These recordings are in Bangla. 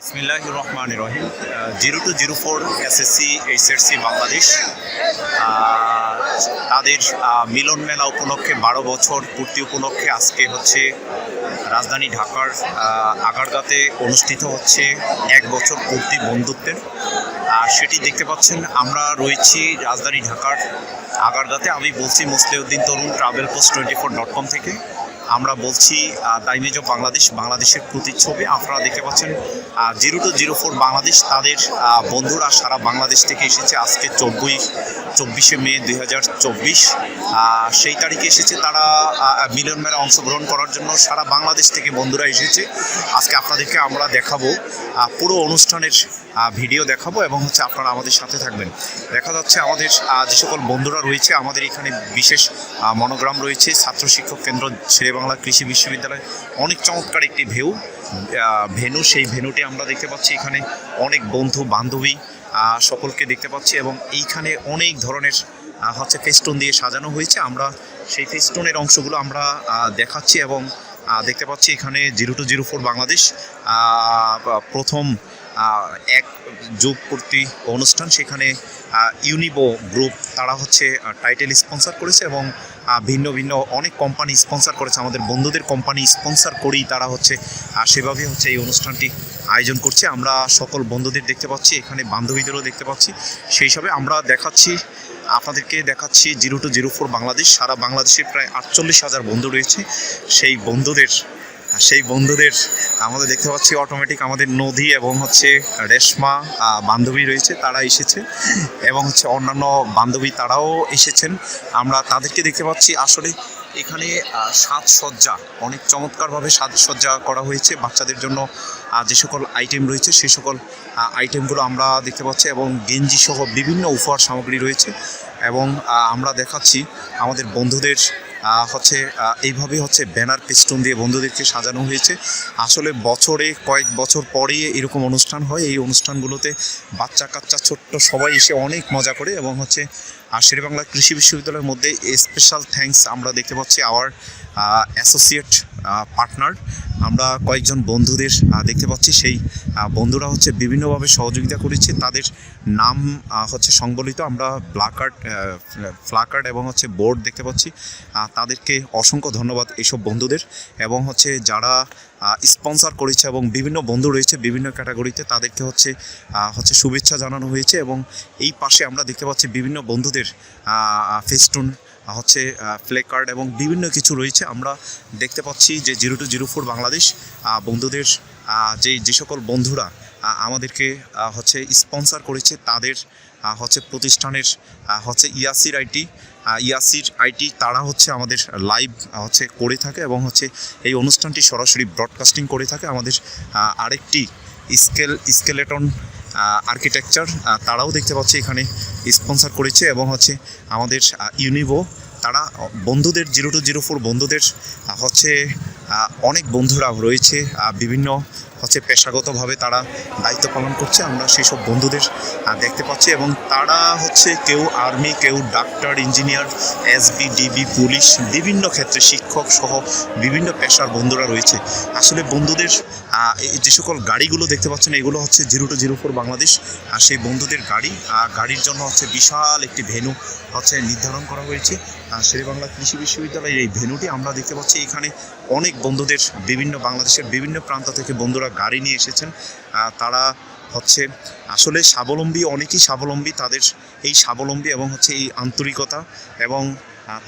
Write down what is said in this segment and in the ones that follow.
বিসমিল্লাহ রহমান রহিম zero two zero four SSC HSC Bangladesh. তাদের মিলন মেলা উপলক্ষে বারো বছর পূর্তি উপলক্ষে আজকে হচ্ছে রাজধানী ঢাকার আগারগাতে অনুষ্ঠিত হচ্ছে এক বছর পূর্তি বন্ধুত্বের। আর সেটি দেখতে পাচ্ছেন, আমরা রয়েছি রাজধানী ঢাকার আগারগাতে আমি বলছি Musliuddin Tarun travel post twenty four dot com থেকে। আমরা বলছি দাইমেজ অফ বাংলাদেশ, বাংলাদেশের প্রতিচ্ছবি, আপনারা দেখতে পাচ্ছেন zero two zero four Bangladesh, তাদের বন্ধুরা সারা বাংলাদেশ থেকে এসেছে আজকে চব্বিশ চব্বিশে মে দুই হাজার চব্বিশ। সেই তারিখে এসেছে তারা মিলন মেলা অংশগ্রহণ করার জন্য সারা বাংলাদেশ থেকে বন্ধুরা এসেছে। আজকে আপনাদেরকে আমরা দেখাবো পুরো অনুষ্ঠানের ভিডিও দেখাবো এবং হচ্ছে আপনারা আমাদের সাথে থাকবেন। দেখা যাচ্ছে আমাদের যে সকল বন্ধুরা রয়েছে, আমাদের এখানে বিশেষ মনোগ্রাম রয়েছে, ছাত্র শিক্ষক কেন্দ্র শেরেবাংলা কৃষি বিশ্ববিদ্যালয়। অনেক চমৎকার একটি ভেউ ভেনু, সেই ভেনুটি আমরা দেখতে পাচ্ছি এখানে। অনেক বন্ধু, বান্ধবী সকলকে দেখতে পাচ্ছি এবং এইখানে অনেক ধরনের হচ্ছে ফেস্টুন দিয়ে সাজানো হয়েছে। আমরা সেই ফেস্টুনের অংশগুলো আমরা দেখাচ্ছি এবং দেখতে পাচ্ছি এখানে zero two zero four Bangladesh প্রথম এক যুগ পূর্তি অনুষ্ঠান সেখানে ইউনিবো গ্রুপ তারা হচ্ছে টাইটেল স্পন্সর করেছে এবং ভিন্ন ভিন্ন অনেক কোম্পানি স্পন্সর করেছে। আমাদের বন্ধুদের কোম্পানি স্পন্সর করেই তারা হচ্ছে সেভাবে হচ্ছে এই অনুষ্ঠানটি আয়োজন করছে। আমরা সকল বন্ধুদের দেখতে পাচ্ছি, এখানে বান্ধবীদেরও দেখতে পাচ্ছি। সেই হিসাবে আমরা দেখাচ্ছি, আপনাদেরকে দেখাচ্ছি zero two zero four Bangladesh. সারা বাংলাদেশে প্রায় আটচল্লিশ হাজার বন্ধু রয়েছে। সেই বন্ধুদের সেই বন্ধুদের আমাদের দেখতে পাচ্ছি অটোমেটিক আমাদের নদী এবং হচ্ছে রেশমা বান্ধবী রয়েছে, তারা এসেছে এবং হচ্ছে অন্যান্য বান্ধবী তারাও এসেছেন। আমরা তাদেরকে দেখতে পাচ্ছি আসলে এখানে সাজসজ্জা, অনেক চমৎকারভাবে সাজসজ্জা করা হয়েছে বাচ্চাদের জন্য। যে সকল আইটেম রয়েছে সেই সকল আইটেমগুলো আমরা দেখতে পাচ্ছি এবং গেঞ্জি সহ বিভিন্ন উপহার সামগ্রী রয়েছে এবং আমরা দেখাচ্ছি আমাদের বন্ধুদের হচ্ছে এইভাবে হচ্ছে ব্যানার পেস্টুন দিয়ে বন্ধুদেরকে সাজানো হয়েছে। আসলে বছরে কয়েক বছর পরে এরকম অনুষ্ঠান হয়। এই অনুষ্ঠানগুলোতে বাচ্চা কাচ্চা ছোট্ট সবাই এসে অনেক মজা করে এবং হচ্ছে আর শেরেবাংলা কৃষি বিশ্ববিদ্যালয়ের মধ্যে স্পেশাল থ্যাঙ্কস আমরা দেখতে পাচ্ছি আওয়ার অ্যাসোসিয়েট পার্টনার আমরা কয়েকজন বন্ধুদের দেখতে পাচ্ছি। সেই বন্ধুরা হচ্ছে বিভিন্নভাবে সহযোগিতা করেছে। তাদের নাম হচ্ছে সংবলিত। আমরা প্লাকার্ড ফ্লাকার্ড এবং হচ্ছে বোর্ড দেখতে পাচ্ছি। তাদেরকে অসংখ্য ধন্যবাদ এইসব বন্ধুদের। এবং হচ্ছে যারা স্পন্সর করেছে এবং বিভিন্ন বন্ধু রয়েছে বিভিন্ন ক্যাটাগরিতে তাদেরকে হচ্ছে হচ্ছে শুভেচ্ছা জানানো হয়েছে এবং এই পাশে আমরা দেখতে পাচ্ছি বিভিন্ন বন্ধুদের ফেস্টুন হচ্ছে প্লে কার্ড এবং বিভিন্ন কিছু রয়েছে। আমরা দেখতে পাচ্ছি যে zero two zero four Bangladesh বন্ধুদের যে যে সকল বন্ধুরা আমাদেরকে হচ্ছে স্পন্সর করেছে, তাদের হচ্ছে প্রতিষ্ঠানের হচ্ছে ইয়াসির আইটি ইয়াসির আইটি, তারা হচ্ছে আমাদের লাইভ হচ্ছে করে থাকে এবং হচ্ছে এই অনুষ্ঠানটি সরাসরি ব্রডকাস্টিং করে থাকে। আমাদের আরেকটি স্কেল স্কেলেটন আর্কিটেকচার তারাও দেখতে পাচ্ছি এখানে স্পন্সর করেছে এবং হচ্ছে আমাদের ইউনিভো তারা বন্ধুদের জিরো টু জিরো ফোর বন্ধুদের হচ্ছে অনেক বন্ধুরা রয়েছে বিভিন্ন হচ্ছে পেশাগতভাবে তারা দায়িত্ব পালন করছে। আমরা সেই সব বন্ধুদের দেখতে পাচ্ছি এবং তারা হচ্ছে কেউ আর্মি, কেউ doctor, engineer SB DB police বিভিন্ন ক্ষেত্রে শিক্ষক সহ বিভিন্ন পেশার বন্ধুরা রয়েছে। আসলে বন্ধুদের যে সকল গাড়িগুলো দেখতে পাচ্ছেন, এগুলো হচ্ছে zero two zero four Bangladesh. আর সেই বন্ধুদের গাড়ি গাড়ির জন্য হচ্ছে বিশাল একটি ভেনু হচ্ছে নির্ধারণ করা হয়েছে। শেরেবাংলা কৃষি বিশ্ববিদ্যালয়ের এই ভেনুটি আমরা দেখতে পাচ্ছি। এখানে অনেক বন্ধুদের, বিভিন্ন বাংলাদেশের বিভিন্ন প্রান্ত থেকে বন্ধুরা গাড়ি নিয়ে এসেছেন। তারা হচ্ছে আসলে স্বাবলম্বী, অনেকেই স্বাবলম্বী তাদের এই স্বাবলম্বী এবং হচ্ছে এই আন্তরিকতা এবং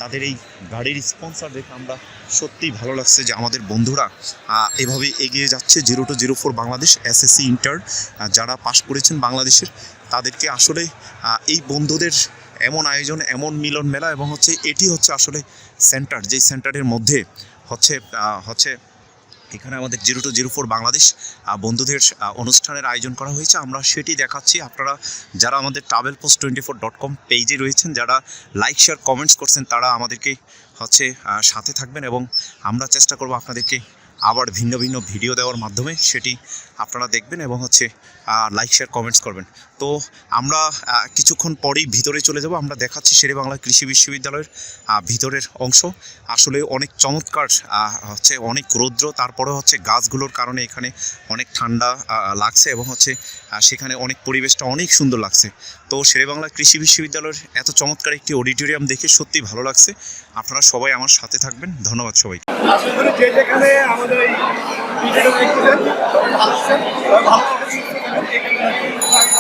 তাদের এই গাড়ির স্পন্সর দেখে আমরা সত্যিই ভালো লাগছে যে আমাদের বন্ধুরা এভাবে এগিয়ে যাচ্ছে। Zero two zero four Bangladesh SSC inter যারা পাশ করেছেন বাংলাদেশের, তাদেরকে আসলে এই বন্ধুদের এমন আয়োজন, এমন মিলন মেলা এবং হচ্ছে এটি হচ্ছে আসলে সেন্টার যেই সেন্টারের মধ্যে হচ্ছে হচ্ছে এখানে আমাদের zero two zero four Bangladesh বন্ধুদের অনুষ্ঠানের আয়োজন করা হয়েছে। আমরা সেটি দেখাচ্ছি। আপনারা যারা আমাদের travel post twenty four dot com পেজে রয়েছেন, যারা লাইক শেয়ার কমেন্টস করছেন, তারা আমাদেরকে হচ্ছে সাথে থাকবেন এবং আমরা চেষ্টা করব আপনাদেরকে আবার ভিন্ন ভিন্ন ভিডিও দেওয়ার মাধ্যমে সেটি আপনারা দেখবেন এবং হচ্ছে লাইক শেয়ার কমেন্টস করবেন। তো আমরা কিছুক্ষণ পরেই ভিতরে চলে যাব। আমরা দেখাচ্ছি শেরে বাংলা কৃষি বিশ্ববিদ্যালয়ের ভিতরের অংশ। আসলে অনেক চমৎকার হচ্ছে অনেক রৌদ্র, তারপরে হচ্ছে গাছগুলোর কারণে এখানে অনেক ঠান্ডা লাগছে এবং হচ্ছে সেখানে অনেক পরিবেশটা অনেক সুন্দর লাগছে। তো শেরে বাংলা কৃষি বিশ্ববিদ্যালয়ের এত চমৎকার একটি অডিটোরিয়াম দেখে সত্যি ভালো লাগছে। আপনারা সবাই আমার সাথে থাকবেন। ধন্যবাদ সবাই আশা করি যে যেখানে আমাদের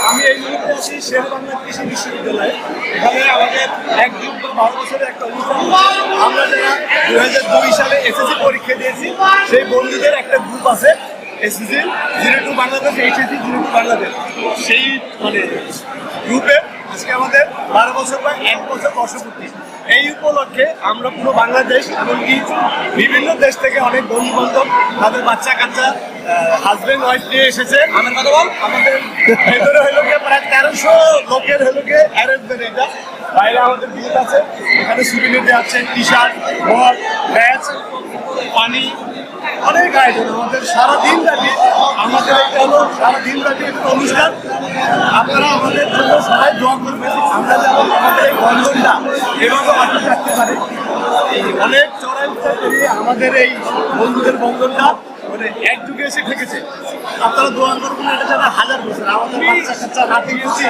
আমি এই মুহূর্তে আছি শের বাংলা কৃষি বিশ্ববিদ্যালয়ে। এখানে আমাদের এক যুগ বা বারো বছরের একটা অনুষ্ঠান আমরা যারা দু হাজার দুই সালে এসএসসি পরীক্ষা দিয়েছি, সেই বন্ধুদের একটা গ্রুপ আছে SSC zero two Bangladesh HSC zero two Bangladesh সেই মানে গ্রুপে আজকে আমাদের বারো বছর বা এক বছর বর্ষপূর্তি। এই উপলক্ষে আমরা পুরো বাংলাদেশ এমনকি বিভিন্ন দেশ থেকে অনেক বন্ধু বান্ধব তাদের বাচ্চা কাচ্চা হাজবেন্ড ওয়াইফ নিয়ে এসেছে। আমার কথা বল। আমাদের ভেতরে হলো গিয়ে প্রায় তেরোশো লোকের হলো গিয়ে অ্যারেঞ্জমেন্ট এটা বাইরে আমাদের বুথ আছে। এখানে সুবিধা দেওয়া আছে টি শার্ট বল ব্যাচ পানি অনেক আয়োজন আমাদের সারাদিন ব্যাপী আমাদের এটা হলো সারাদিন ব্যাপী একটা অনুষ্ঠান। আপনারা আমাদের জন্য সবাই দোয়া করবেন। আমরা যেমন আমাদের এই বন্ধনটা এভাবে পারি। অনেক চড়াই আমাদের এই বন্ধুদের বন্ধনটা মানে একযুগে এসে ঠেকেছে। আপনারা দোয়া করবেন এটা যেন হাজার বছর আমাদের বাচ্চা কাচ্চা নাতি গেছি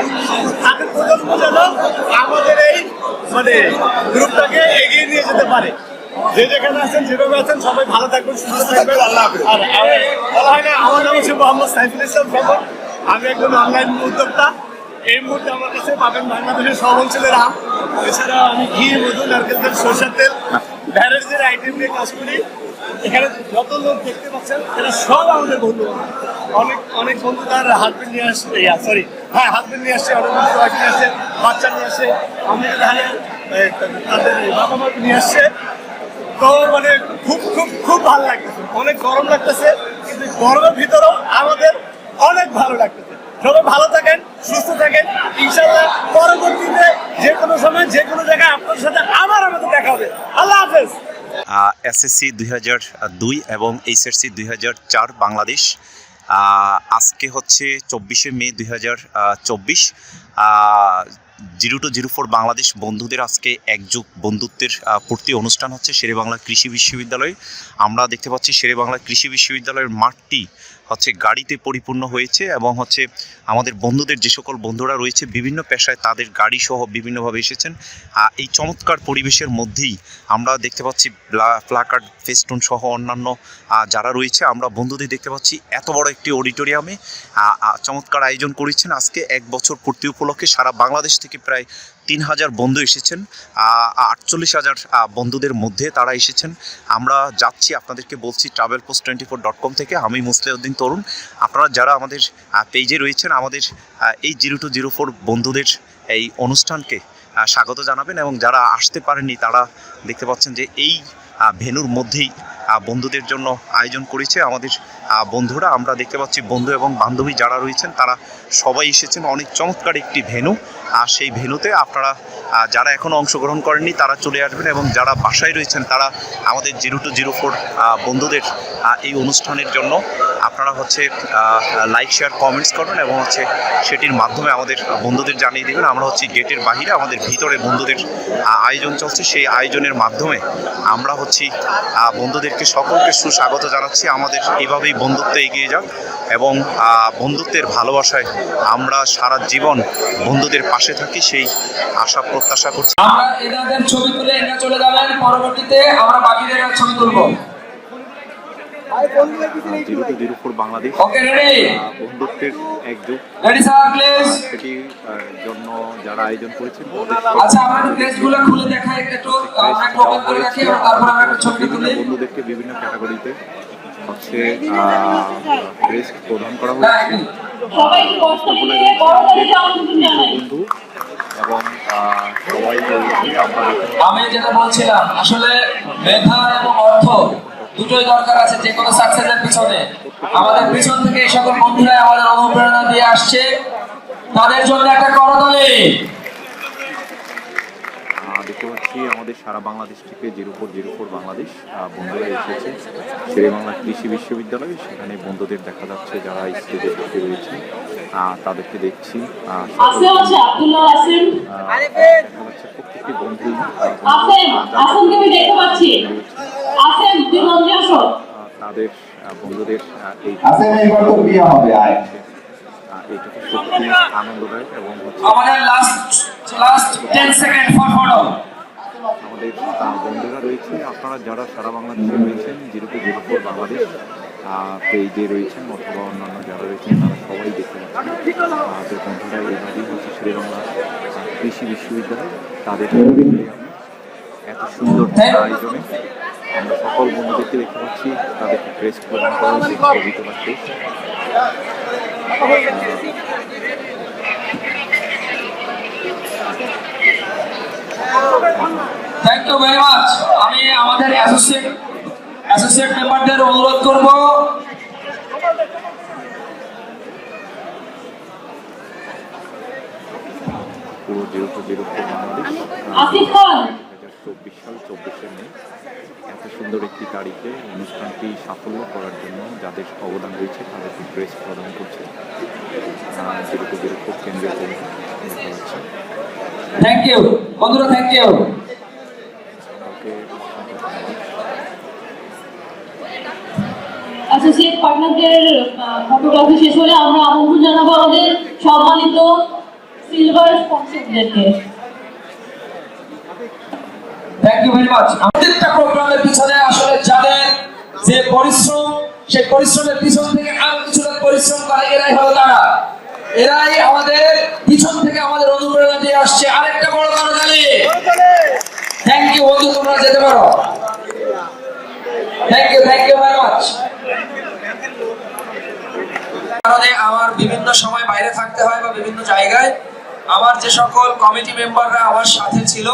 তাদের প্রজন্ম যেন আমাদের এই মানে গ্রুপটাকে এগিয়ে নিয়ে যেতে পারে। যে যেখানে আছেন যেভাবে আছেন সবাই ভালো থাকবেন সুস্থ থাকবেন। আল্লাহ হাফেজ। আর বলা হয় না আমার নাম হচ্ছে মোহাম্মদ সাইফুল ইসলাম আমি একজন অনলাইন উদ্যোক্তা। এই মুহূর্তে আমার কাছে পাবেন বাংলাদেশের সব অঞ্চলের আম এছাড়া আমি ঘি মধু নারকেল তেল সরষের তেল ব্যারেজের আইটেম নিয়ে কাজ করি। এখানে যত লোক দেখতে পাচ্ছেন এরা সব আমাদের বন্ধু। অনেক অনেক বন্ধু তার হাজবেন্ড নিয়ে আসছে সরি হ্যাঁ হাজবেন্ড নিয়ে আসছে অনেক বন্ধু wife নিয়ে আসছে বাচ্চা নিয়ে আসছে আমি এ, তাদের বাবা মা নিয়ে আসছে তো মানে খুব খুব খুব ভালো লাগতেছে। অনেক গরম লাগতেছে কিন্তু গরমের ভিতরেও আমাদের অনেক ভালো লাগতেছে। সবাই ভালো থাকেন। সুস্থ থাকেন। ইনশাল্লাহ পরবর্তীতে যে কোনো সময়, যে কোনো জায়গায় আপনার সাথে আবার আমাদের দেখা হবে। আল্লাহ হাফেজ। এসএসসি দুই হাজার দুই এবং এইচএসসি দুই হাজার চার বাংলাদেশ। আজকে হচ্ছে চব্বিশে মে দুই হাজার চব্বিশ। Zero two zero four Bangladesh বন্ধুদের আজকে একযুগ বন্ধুত্বের পূর্তি অনুষ্ঠান হচ্ছে শেরে বাংলা কৃষি বিশ্ববিদ্যালয়ে। আমরা দেখতে পাচ্ছি শেরে বাংলা কৃষি বিশ্ববিদ্যালয়ের মাঠটি হচ্ছে গাড়িতে পরিপূর্ণ হয়েছে এবং হচ্ছে আমাদের বন্ধুদের যে সকল বন্ধুরা রয়েছে বিভিন্ন পেশায় তাদের গাড়ি সহ বিভিন্নভাবে এসেছেন। এই চমৎকার পরিবেশের মধ্যেই আমরা দেখতে পাচ্ছি প্লাকার্ড, ফেস্টুন সহ অন্যান্য যারা রয়েছে আমরা বন্ধুদের দেখতে পাচ্ছি এত বড় একটি অডিটোরিয়ামে। চমৎকার আয়োজন করেছেন। আজকে এক বছর পূর্তি উপলক্ষে সারা বাংলাদেশ থেকে প্রায় তিন হাজার বন্ধু এসেছেন আটচল্লিশ হাজার বন্ধুদের মধ্যে তারা এসেছেন। আমরা যাচ্ছি, আপনাদেরকে বলছি travel post twenty four dot com থেকে। আমি মুসলিউদ্দিন তরুণ। আপনারা যারা আমাদের পেজে রয়েছেন, আমাদের এই জিরো টু জিরো ফোর বন্ধুদের এই অনুষ্ঠানকে স্বাগত জানাবেন এবং যারা আসতে পারেননি, তারা দেখতে পাচ্ছেন যে এই ভেনুর মধ্যেই বন্ধুদের জন্য আয়োজন করেছে আমাদের বন্ধুরা। আমরা দেখতে পাচ্ছি বন্ধু এবং বান্ধবী যারা রয়েছেন, তারা সবাই এসেছেন। অনেক চমৎকার একটি ভেন্যু। আর সেই ভেন্যুতে আপনারা যারা এখনও অংশগ্রহণ করেননি, তারা চলে আসবেন এবং যারা বাসায় রয়েছেন, তারা আমাদের জিরো টু জিরো ফোর বন্ধুদের এই অনুষ্ঠানের জন্য আপনারা হচ্ছে লাইক, শেয়ার, কমেন্টস করবেন এবং হচ্ছে সেটির মাধ্যমে আমাদের বন্ধুদের জানিয়ে দেবেন। আমরা হচ্ছে গেটের বাহিরে আমাদের ভিতরে বন্ধুদের আয়োজন চলছে। সেই আয়োজনের মাধ্যমে আমরা হচ্ছি বন্ধুদেরকে সকলকে সুস্বাগত জানাচ্ছি। আমাদের এভাবেই বন্ধুত্ব এগিয়ে যাক এবং বন্ধুত্বের ভালোবাসায় আমরা সারা জীবন বন্ধুদের পাশে থাকি, সেই আশা প্রত্যাশা করছি। আমরা ছবি তুলে চলে যাবেন। পরবর্তীতে আমরা বাকিদের ছবি তুলবো। জন্য যারা আয়োজন করেছেন আচ্ছা খুলে বিভিন্ন ক্যাটাগরিতে হচ্ছে ড্রেস প্রদান করা বন্ধু এবং সবাই দেখতে আমি যেটা বলছিলাম আসলে মেধা এবং অর্থ দুটোই দরকার আছে যে কোনো সাকসেসের পিছনে। আমাদের পিছন থেকে এই সকল বন্ধুরা আমাদের অনুপ্রেরণা দিয়ে আসছে। তাদের জন্য একটা করতালি দেখছি আমাদের সারা বাংলাদেশ থেকে zero four zero four Bangladesh বন্ধুরা এসেছে। শেরে বাংলা কৃষি বিশ্ববিদ্যালয় সেখানে বন্ধুদের দেখা যাচ্ছে যারা স্টেজে বসে রয়েছে। তাদেরকে দেখছি। প্রত্যেকটি বন্ধু। আসো তাদের বন্ধুদের এই এইটাকে সত্যি আনন্দদায়ক এবং হচ্ছে আমাদের last last ten second for photo আমাদের বন্ধুরা রয়েছে আপনারা যারা সারা বাংলাদেশে রয়েছেন যেরকম ফোর বাংলাদেশ পেজে রয়েছেন অথবা অন্যান্য যারা রয়েছেন তারা সবাই দেখতে পাচ্ছেন। আমাদের বন্ধুরা এইভাবেই হচ্ছে আহ, কৃষি বিশ্ববিদ্যালয়। তাদের এত সুন্দর আয়োজনে আমরা সকল বন্ধুদেরকে দেখতে পাচ্ছি তাদেরকে ড্রেস প্রদান করা হয়েছে ছবি তোলার শেষ থ্যাংক ইউ ভেরি মাচ আমি আমাদের অ্যাসোসিয়েট অ্যাসোসিয়েট মেম্বারদের অনুরোধ করব। আসিফ খান। চব্বিশ সাল চব্বিশে মে এত সুন্দর একটি তারিখে অনুষ্ঠানটি সাফল্য করার জন্য যাদের অবদান রয়েছে তাদেরকে ড্রেস প্রদান করছে। জিরো টু কেন্দ্রীয় দেখা যাচ্ছে থ্যাংক ইউ বন্ধুরা থ্যাংক ইউ। অ্যাসোসিয়েট পার্টনারদের ফটোগ্রাফি শেষ হলে আমরা আমন্ত্রণ জানাব আমাদের সম্মানিত সিলভার স্পন্সরদেরকে থ্যাংক ইউ ভেরি মাচ প্রত্যেকটা প্রোগ্রামের পিছনে আসলে যাদের যে পরিশ্রম সেই পরিশ্রমের পিছন থেকে আরও কিছুটা পরিশ্রম করে এরাই হলো তারা। এরাই আমাদের পিছন থেকে আমাদের অনুপ্রেরণা দিয়ে আসছে। আরেকটা বড় করতালি থ্যাংক ইউ বন্ধু, তোমরা যেতে পারো। Thank you thank you very much কারণে আমার বিভিন্ন সময় বাইরে থাকতে হয় বা বিভিন্ন জায়গায়। আমার যে সকল কমিটি মেম্বাররা আমার সাথে ছিল,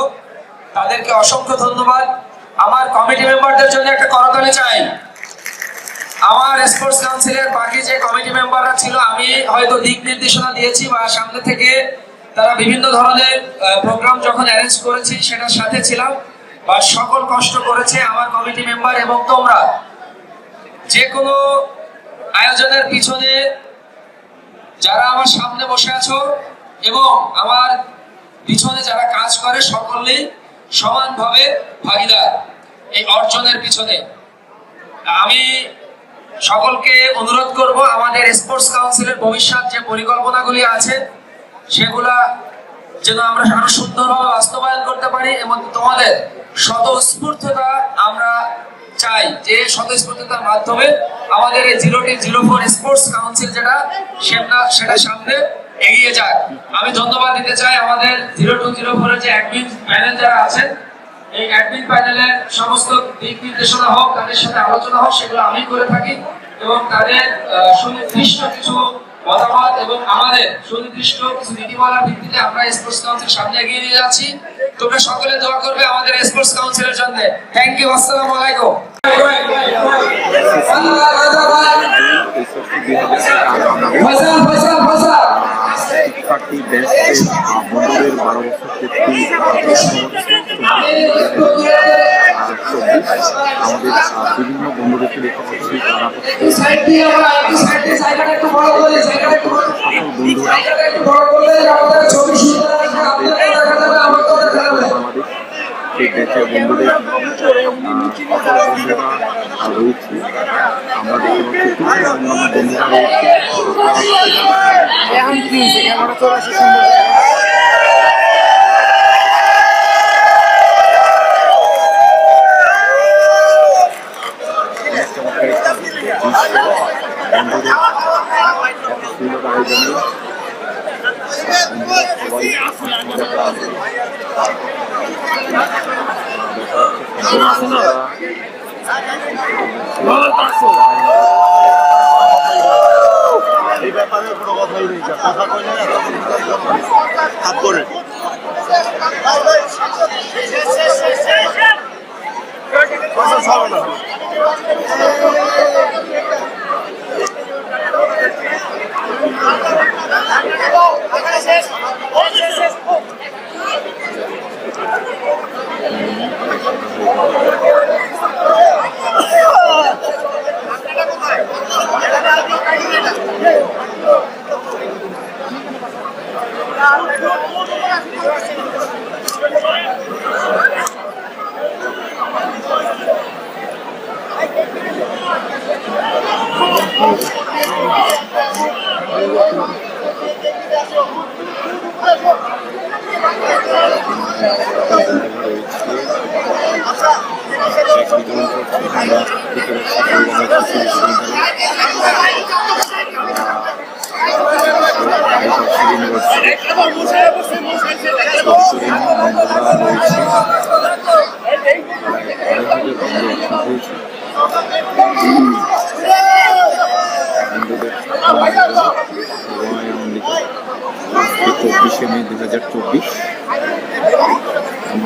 তাদেরকে অসংখ্য ধন্যবাদ। আমার কমিটি মেম্বারদের জন্য একটা করতালি চাই। আমার স্পোর্টস কাউন্সিলের বাকি যে কমিটি মেম্বাররা ছিল, আমি হয়তো দিক নির্দেশনা দিয়েছি বা সামনে থেকে তারা বিভিন্ন ধরনের প্রোগ্রাম যখন অ্যারেঞ্জ করেছি, সেটার সাথে ছিলাম বা সকল কষ্ট করেছে আমার কমিটি মেম্বার এবং তোমরা। যে কোনো আয়োজনের পিছনে যারা আমার সামনে বসে আছো এবং আমার পিছনে যারা কাজ করে, সকলেই সমানভাবে ভাগিদার এই অর্জনের পিছনে। আমি সকলকে অনুরোধ করব, আমাদের স্পোর্টস কাউন্সিলের ভবিষ্যৎ যে পরিকল্পনাগুলি আছে, সেগুলা যেন আমরা আরও সুন্দরভাবে বাস্তবায়ন করতে পারি এবং তোমাদের স্বতঃস্ফূর্ততা আমরা চাই যে স্বতঃস্ফূর্ততার মাধ্যমে আমাদের এই zero two zero four sports council যেটা, সেটা সেটা সামনে এগিয়ে যায় আমি ধন্যবাদ দিতে চাই আমাদের জিরো টু জিরো ফোরের যে অ্যাডমিন প্যানেল যারা আছেন এই অ্যাডমিন প্যানেলের সমস্ত দিক নির্দেশনা হোক, তাদের সাথে আলোচনা হোক, সেগুলো আমি করে থাকি এবং তাদের সুনির্দিষ্ট কিছু মতামত এবং আমাদের সুনির্দিষ্ট কিছু নীতিমালার ভিত্তিতে আমরা স্পোর্টস কাউন্সিল সামনে এগিয়ে নিয়ে যাচ্ছি। তোমরা সকলে দোয়া করবে আমাদের স্পোর্টস কাউন্সিলের জন্য। থ্যাংক ইউ আসসালামু আলাইকুম। বারো বছর আমাদের বিভিন্ন বন্ধুদেরকে দেখতে পাচ্ছি তারা বন্ধুদের দেখতে পাচ্ছি অন্যান্য বন্ধুরা রয়েছে এখন কি ক্যামেরা চলা শেষ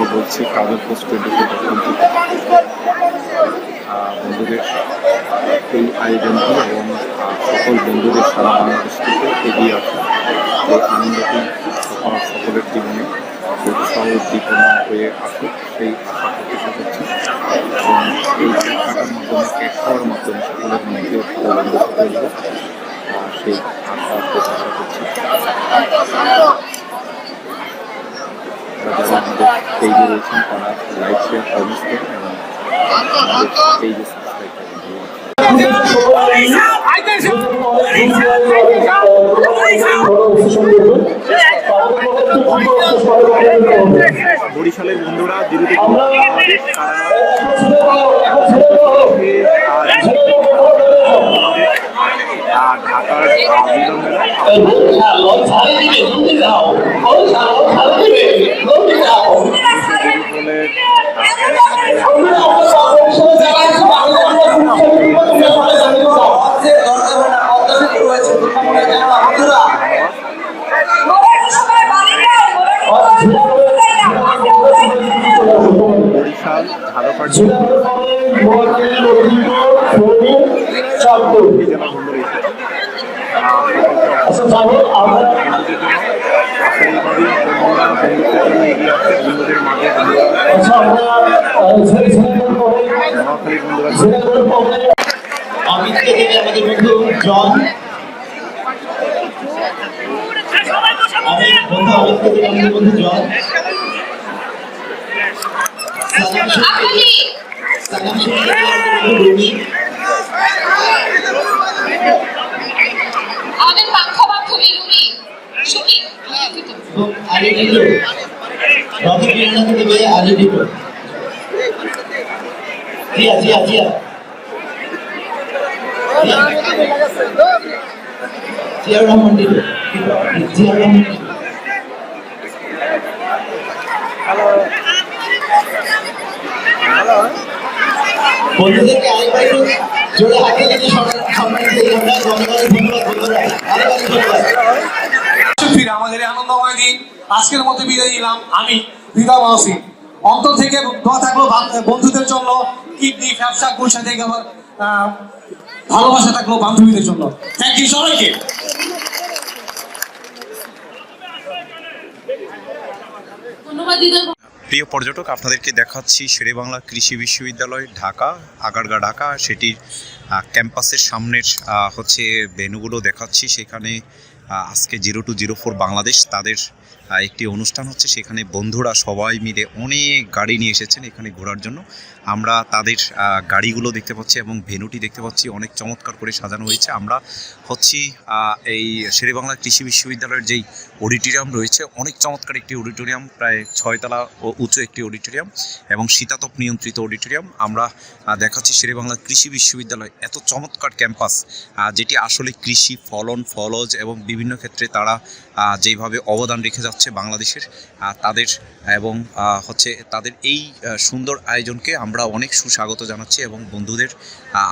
আমরা বলছি কাগজ পোস্ট টোয়েন্টি ফোর বন্ধুদের এই আয়োজনটি এবং সকল বন্ধুদের সারা বাংলাদেশ থেকে এগিয়ে আসা এই আনন্দটি সকল সকলের জীবনে উৎসাহ উদ্দীপনা হয়ে আসুক সেই আশা প্রত্যাশা করছি। এবং এই কেক মাধ্যমে কেক খাওয়ার মাধ্যমে সকলের মধ্যে আহ, সেই আশা প্রত্যাশা করছি। পেজে রয়েছেন তারা লাইক শেয়ার এবং পেজে বরিশালের বন্ধুরা তারা আহ, ঢাকার আহ, মিলন মেলা বরিশালের বরিশাল ঝালকাঠ বন্ধু রয়েছে আহ, সকলকে বন্ধুদের জন্য আশা এইভাবেই বন্ধুরা বন্ধুত্বের জন্য এগিয়ে আসছে বন্ধুদের মাঝে বন্ধুরা নোয়াখালীর বন্ধুরা অমিত থেকে আমাদের বন্ধু জন। বন্ধু অমিত থেকে আমাদের বন্ধু জন। সালাম সালাম শুক্রিয়া আমাদের বন্ধু রুমি আমাদের পাক্ষ বান্ধবী রুমি রবি প্রেরণা দেবে Ali ditto Zia Zia Zia Zia Ziaur Rahman ditto Ziaur Rahman ditto বন্ধুদেরকে আরেকবার হাতে সম্মান দিই আমরা ধন্যবাদ বন্ধুরা আরেকবার ধন্যবাদ ফিরে আমাদের আনন্দময় দিন। আজকের মধ্যে বিদায় নিলাম। আমি হৃদয় মানসী অন্তর থেকে দোয়া থাকল বন্ধুদের জন্য কিডনি ব্যবসা পয়সা থেকে আহ, ভালোবাসা থাকল বান্ধবীদের জন্য। থ্যাংক ইউ সবাইকে। প্রিয় পর্যটক আপনাদেরকে দেখাচ্ছি শেরেবাংলা কৃষি বিশ্ববিদ্যালয় ঢাকা আগারগা ঢাকা। সেটির ক্যাম্পাসের সামনের আহ, হচ্ছে ভেনুগুলো দেখাচ্ছি। সেখানে আজকে zero two zero four Bangladesh তাদের একটি অনুষ্ঠান হচ্ছে, সেখানে বন্ধুরা সবাই মিলে অনেক গাড়ি নিয়ে এসেছেন এখানে ঘোরার জন্য। আমরা তাদের গাড়িগুলো দেখতে পাচ্ছি এবং ভেনুটি দেখতে পাচ্ছি, অনেক চমৎকার করে সাজানো হয়েছে। আমরা হচ্ছি এই শেরেবাংলা কৃষি বিশ্ববিদ্যালয়ের যেই অডিটোরিয়াম রয়েছে, অনেক চমৎকার একটি অডিটোরিয়াম, প্রায় ছয়তলা ও উঁচু একটি অডিটোরিয়াম এবং শীতাতপ নিয়ন্ত্রিত অডিটোরিয়াম। আমরা দেখাচ্ছি শেরেবাংলা কৃষি বিশ্ববিদ্যালয়, এত চমৎকার ক্যাম্পাস যেটি আসলে কৃষি ফলন, ফলজ এবং বিভিন্ন ক্ষেত্রে তারা যেভাবে অবদান রেখে যাচ্ছে বাংলাদেশের তাদের, এবং হচ্ছে তাদের এই সুন্দর আয়োজনকে আমরা অনেক সুস্বাগত জানাচ্ছি এবং বন্ধুদের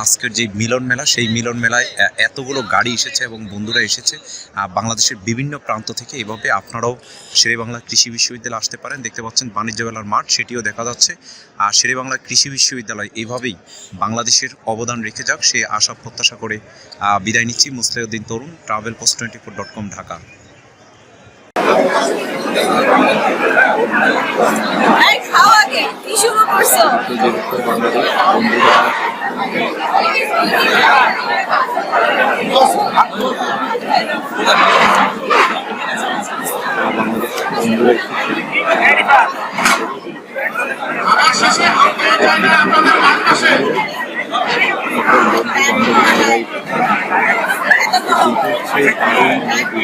আজকের যে মিলন মেলা, সেই মিলন মেলায় এতগুলো গাড়ি এসেছে এবং বন্ধুরা এসেছে বাংলাদেশের বিভিন্ন প্রান্ত থেকে। এভাবে আপনারাও শেরেবাংলা কৃষি বিশ্ববিদ্যালয়ে আসতে পারেন। দেখতে পাচ্ছেন বাণিজ্য মেলার মাঠ, সেটিও দেখা যাচ্ছে। আর শেরেবাংলা কৃষি বিশ্ববিদ্যালয় এইভাবেই বাংলাদেশের অবদান রেখে যাক। সে আশা, প্রত্যাশা করে বিদায় নিচ্ছি। Musliuddin Tarun travel post twenty four dot com Dhaka. যে উত্তর বাংলাদেশ বন্ধুরা সারা বাংলাদেশ বন্ধুরা এসেছে সকল বন্ধু বান্ধবী সবাই এটি হচ্ছে বারোই মে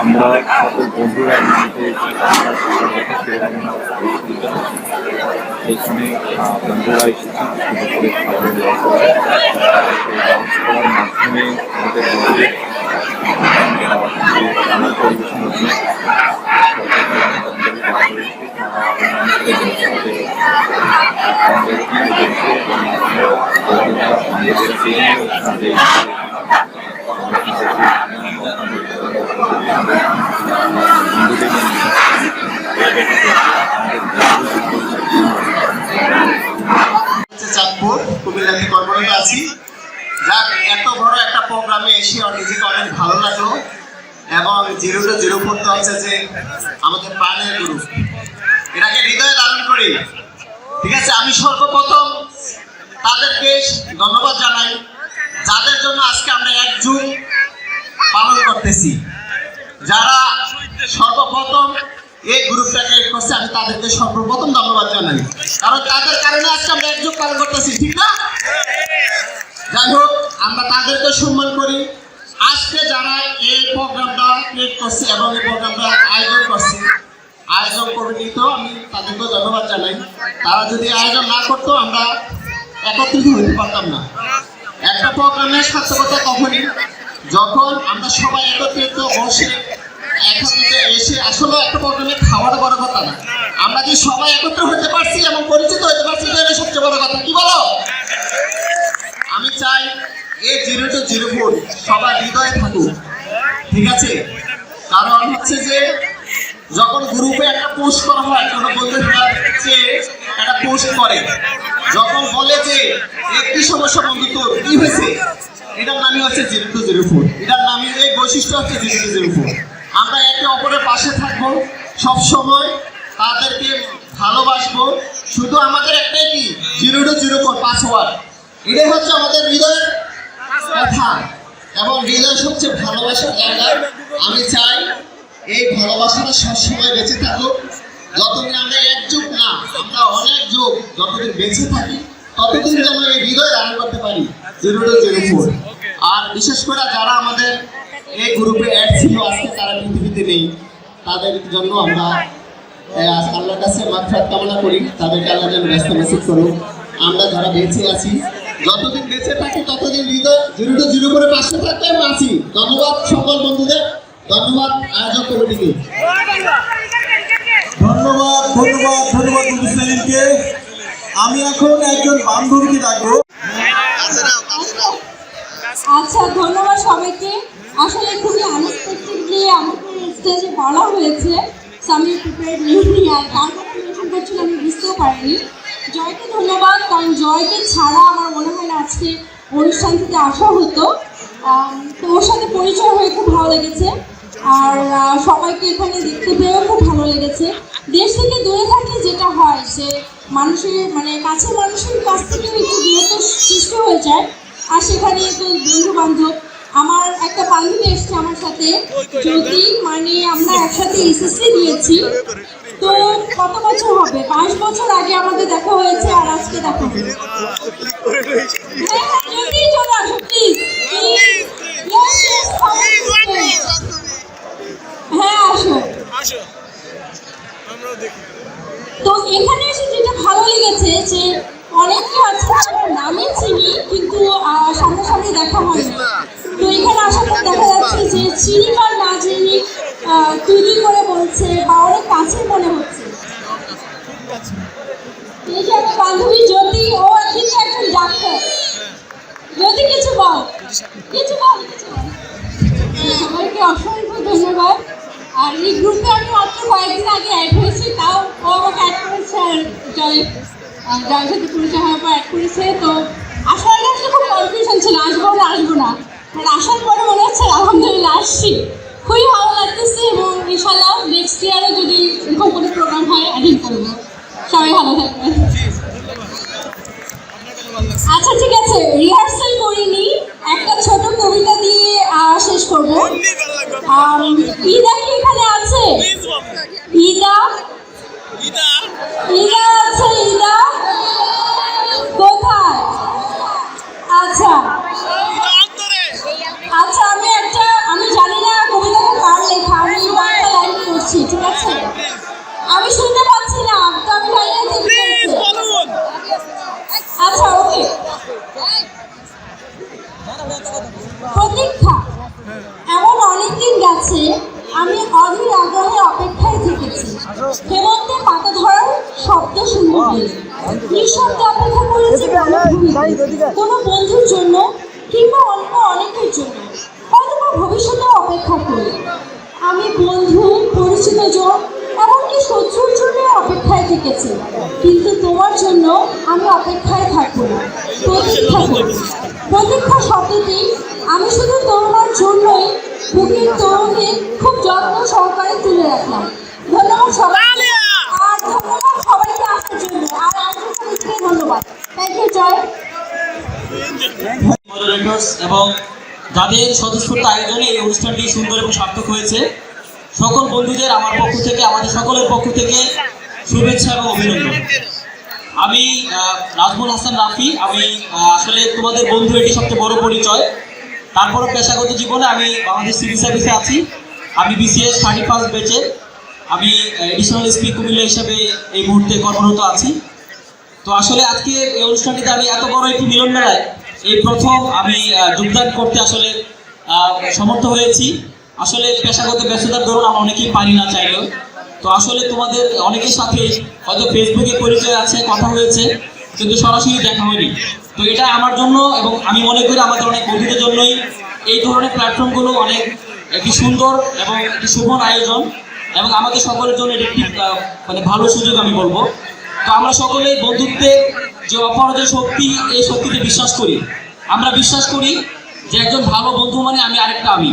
আমরা সকল বন্ধুরা সেরকম এখানে বন্ধুরা এসেছি শুরু করে খাবার করার মাধ্যমে আমাদের বন্ধুদের হচ্ছে চাঁদপুর কুমিল্লাতে কর্মরত আছি। যাক, এত বড় একটা প্রোগ্রামে এসে অনেক ভালো লাগল এবং জিরো টু জিরো হচ্ছে যে আমাদের প্রাণের গুরু। এটাকে হৃদয়ে ধারণ করি। ঠিক আছে, আমি সর্বপ্রথম তাদেরকে ধন্যবাদ জানাই, যাদের জন্য আজকে আমরা এক জুন পালন করতেছি। যারা সর্বপ্রথম এই গ্রুপটা ক্রিয়েট করছে, আমি তাদেরকে সর্বপ্রথম ধন্যবাদ জানাই। কারণ তাদের কারণে আজকে আমরা এক একযোগ পালন করতেছি, ঠিক না? যাই হোক, আমরা তাদেরকে সম্মান করি। আজকে যারা এই প্রোগ্রামটা ক্রিয়েট করছে এবং এই প্রোগ্রামটা আয়োজন করছে, আয়োজন কমিটিতেও আমি তাদেরকে ধন্যবাদ জানাই। তারা যদি আয়োজন না করতো, আমরা একত্রিত হতে পারতাম না। একটা প্রোগ্রামের সার্থকতা তখনই। যখন আমরা সবাই একত্রিত বসে একত্রিত এসে, আসলে একটা প্রোগ্রামে খাওয়াটা বড় কথা না। আমরা যে সবাই একত্র হতে পারছি এবং পরিচিত হতে পারছি এটাই সবচেয়ে বড় কথা। কি বলো? আমি চাই এই জিরো টু জিরো ফোর সবার হৃদয়ে থাকুক। ঠিক আছে? কারণ হচ্ছে যে, যখন গ্রুপে একটা পোস্ট করা হয় কোনো বন্ধুরা যে একটা পোস্ট করে, যখন বলে যে একটি সমস্যা বন্ধু তোর কি হয়েছে? এটার নামই হচ্ছে জিরো টু জিরো ফোর এটার নামই, এই বৈশিষ্ট্য হচ্ছে জিরো টু জিরো ফোর আমরা একে অপরের পাশে থাকব সব সময় তাদেরকে ভালোবাসবো। শুধু আমাদের একটাই কি? Zero two zero four password এটাই হচ্ছে আমাদের হৃদয়ের কথা। এবং হৃদয় সবচেয়ে ভালোবাসার জায়গা। আমি চাই এই ভালোবাসাটা সবসময় বেঁচে থাকুক। যতদিন আমরা এক যুগ না, আমরা অনেক যুগ যতদিন বেঁচে থাকি, ততদিন যেন এই হৃদয় ধারণ করতে পারি জিরো টু জিরো ফোর আর বিশেষ করে যারা আমাদের এই গ্রুপে অ্যাড ছিল, আজকে তারা পৃথিবীতে নেই, তাদের জন্য আমরা আল্লাহর কাছে মাত্রাত কামনা করি, তাদেরকে আল্লাহ যেন ব্যস্ত মেসেজ করুক। আমরা যারা বেঁচে আছি, যতদিন বেঁচে থাকি, ততদিন হৃদয় জিরো টু জিরো করে পাশে থাকতে আমি আছি। ধন্যবাদ সকল বন্ধুদের, ধন্যবাদ আয়োজক কমিটিকে। ধন্যবাদ ধন্যবাদ ধন্যবাদ বন্ধু সেলিমকে আমি এখন একজন বান্ধবীকে ডাকবো। আচ্ছা ধন্যবাদ সবাইকে। আসলে খুবই আনএক্সপেক্টেডলি আমাকে স্টেজে বলা হয়েছে। আমি প্রিপেয়ার নিইনি আর কার আমি বুঝতেও পারিনি। জয়কে ধন্যবাদ, কারণ জয়কে ছাড়া আমার মনে হয় না আজকে অনুষ্ঠান থেকে আসা হতো। তো ওর সাথে পরিচয় হয়ে খুব ভালো লেগেছে। আর সবাইকে এখানে দেখতে পেয়েও খুব ভালো লেগেছে। দেশ থেকে দূরে থাকলে যেটা হয়, যে মানুষের মানে কাছের মানুষের কাছ থেকে একটু দূরত্ব সৃষ্টি হয়ে যায়। আর সেখানে তো বন্ধু বান্ধব আমার একটা বান্ধবী এসছে আমার সাথে। যদি মানে আমরা একসাথে এসএসসি দিয়েছি, তো কত বছর হবে? বাইশ বছর আগে আমাদের দেখা হয়েছে আর আজকে দেখা হয়েছে হ্যাঁ হ্যাঁ হ্যাঁ আসো। তো এখানে এসে যেটা ভালো লেগেছে যে অনেকে আছে যারা নামে চিনি কিন্তু সামনাসামনি দেখা হয়নি তো এখানে আসার পর দেখা যাচ্ছে যে চিনি বা না চিনি তুই তুই করে বলছে বা অনেক কাছের মনে হচ্ছে। এই যে আমার বান্ধবী জ্যোতি ও কিন্তু একজন ডাক্তার। জ্যোতি কিছু বল? কিছু বল কিছু বল। সবাইকে অসংখ্য ধন্যবাদ। আর এই গ্রুপে আমি মাত্র কয়েকদিন আগে অ্যাড হয়েছি তাও ও আমাকে অ্যাড করেছে আর জয় জয়ের সাথে পরিচয় হওয়ার পর অ্যাড করেছে। তো আসার আগে আসলে খুব কনফিউশন ছিল আসব না আসব না। বাট আসার পরে মনে হচ্ছে আলহামদুলিল্লাহ আসছি। খুবই ভালো লাগতেছে এবং ইনশাল্লাহ নেক্সট ইয়ারে যদি এরকম কোনো প্রোগ্রাম হয় অ্যাটেন্ড করব। সবাই ভালো থাকবেন। আচ্ছা ঠিক আছে রিহার্সাল করিনি। একটা ছোট কবিতা দিয়ে শেষ করব। ইদা কি এখানে আছে? ইদা ইদা আছে ইদা কোথায়? আচ্ছা। আচ্ছা আমি একটা, আমি জানি না কবিতাটা কার লেখা, আমি একটা লাইন করছি, ঠিক আছে? আমি শুনতে পাচ্ছি না, তো আমি জানি না আচ্ছা ওকে প্রতীক্ষা এমন অনেকদিন গেছে আমি অধীর আগ্রহে অপেক্ষায় থেকেছি। হেমন্তে পাতা ধরার শব্দ শুনব নিঃশব্দে অপেক্ষা করেছি। কোনো বন্ধুর জন্য কিংবা অন্য অনেকের জন্য হয়তো বা ভবিষ্যতেও অপেক্ষা করি। আমি বন্ধু পরিচিত জন এমনকি শত্রুর জন্য অপেক্ষায় থেকেছি। কিন্তু তোমার জন্য আমি অপেক্ষায় থাকব না। প্রতীক্ষা করি। প্রতীক্ষা শব্দটি আমি শুধু তোমার জন্যই বুকের তরুণে খুব যত্ন সহকারে তুলে রাখলাম। ধন্যবাদ সবাই আর ধন্যবাদ সবাইকে আসার জন্য। আর ধন্যবাদ। থ্যাংক ইউ জয় মডারেটর্স এবং যাদের স্বতঃস্ফূর্ত আয়োজনে এই অনুষ্ঠানটি সুন্দর এবং সার্থক হয়েছে সকল বন্ধুদের আমার পক্ষ থেকে আমাদের সকলের পক্ষ থেকে শুভেচ্ছা এবং অভিনন্দন। আমি আহ, নাজমুল হাসান রাফি আমি আসলে তোমাদের বন্ধু এটি সবচেয়ে বড় পরিচয়। তারপরে পেশাগত জীবনে আমি বাংলাদেশ সিভিল সার্ভিসে আছি। আমি বিসিএস থার্টি ফার্স্ট বেচে আমি এডিশনাল এসপি কুমিল্লা হিসাবে এই মুহূর্তে কর্মরত আছি। তো আসলে আজকে এই অনুষ্ঠানটিতে আমি এত বড় একটি মিলন মেলায় এই প্রথম আমি যোগদান করতে আসলে সমর্থ হয়েছি। আসলে পেশাগত ব্যস্ততার দরুন আমরা অনেকেই পারি না চাইলেও। তো আসলে তোমাদের অনেকের সাথে হয়তো ফেসবুকে পরিচয় আছে, কথা হয়েছে, কিন্তু সরাসরি দেখা হয়নি। তো এটা আমার জন্য এবং আমি মনে করি আমাদের অনেক বন্ধুদের জন্যই এই ধরনের প্ল্যাটফর্মগুলো অনেক একটি সুন্দর এবং একটি শুভন আয়োজন এবং আমাদের সকলের জন্য এটি একটি মানে ভালো সুযোগ আমি বলব। তো আমরা সকলে বন্ধুত্বের যে অপরাজয় শক্তি, এই শক্তিতে বিশ্বাস করি। আমরা বিশ্বাস করি যে একজন ভালো বন্ধু মানে আমি আরেকটা আমি।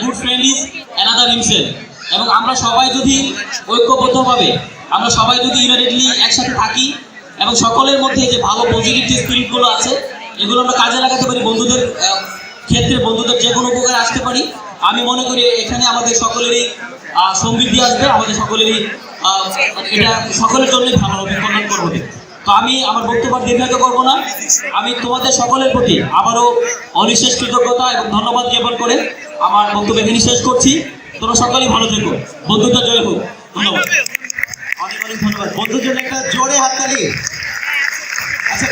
Good friend is another himself এবং আমরা সবাই যদি ঐক্যবদ্ধভাবে, আমরা সবাই যদি ইউনাইটেডলি একসাথে থাকি এবং সকলের মধ্যে যে ভালো পজিটিভ যে স্পিরিটগুলো আছে, এগুলো আমরা কাজে লাগাতে পারি বন্ধুদের ক্ষেত্রে বন্ধুদের যে কোনো উপকারে আসতে পারি। আমি মনে করি এখানে আমাদের সকলেরই সমৃদ্ধি আসবে, আমাদের সকলেরই এটা সকলের জন্যই ভালো হবে কল্যাণকর হবে তো আমি আমার বক্তব্য দীর্ঘায়িত করব না। আমি তোমাদের সকলের প্রতি আবারও অনিশেষ কৃতজ্ঞতা এবং ধন্যবাদ জ্ঞাপন করে আমার বক্তব্য এখানে শেষ করছি। তোমরা সকলেই ভালো থেকো। বন্ধুটা জয় হোক। ধন্যবাদ। অনেক অনেক ধন্যবাদ। বন্ধুর জন্য একটা জোরে হাততালি আচ্ছা।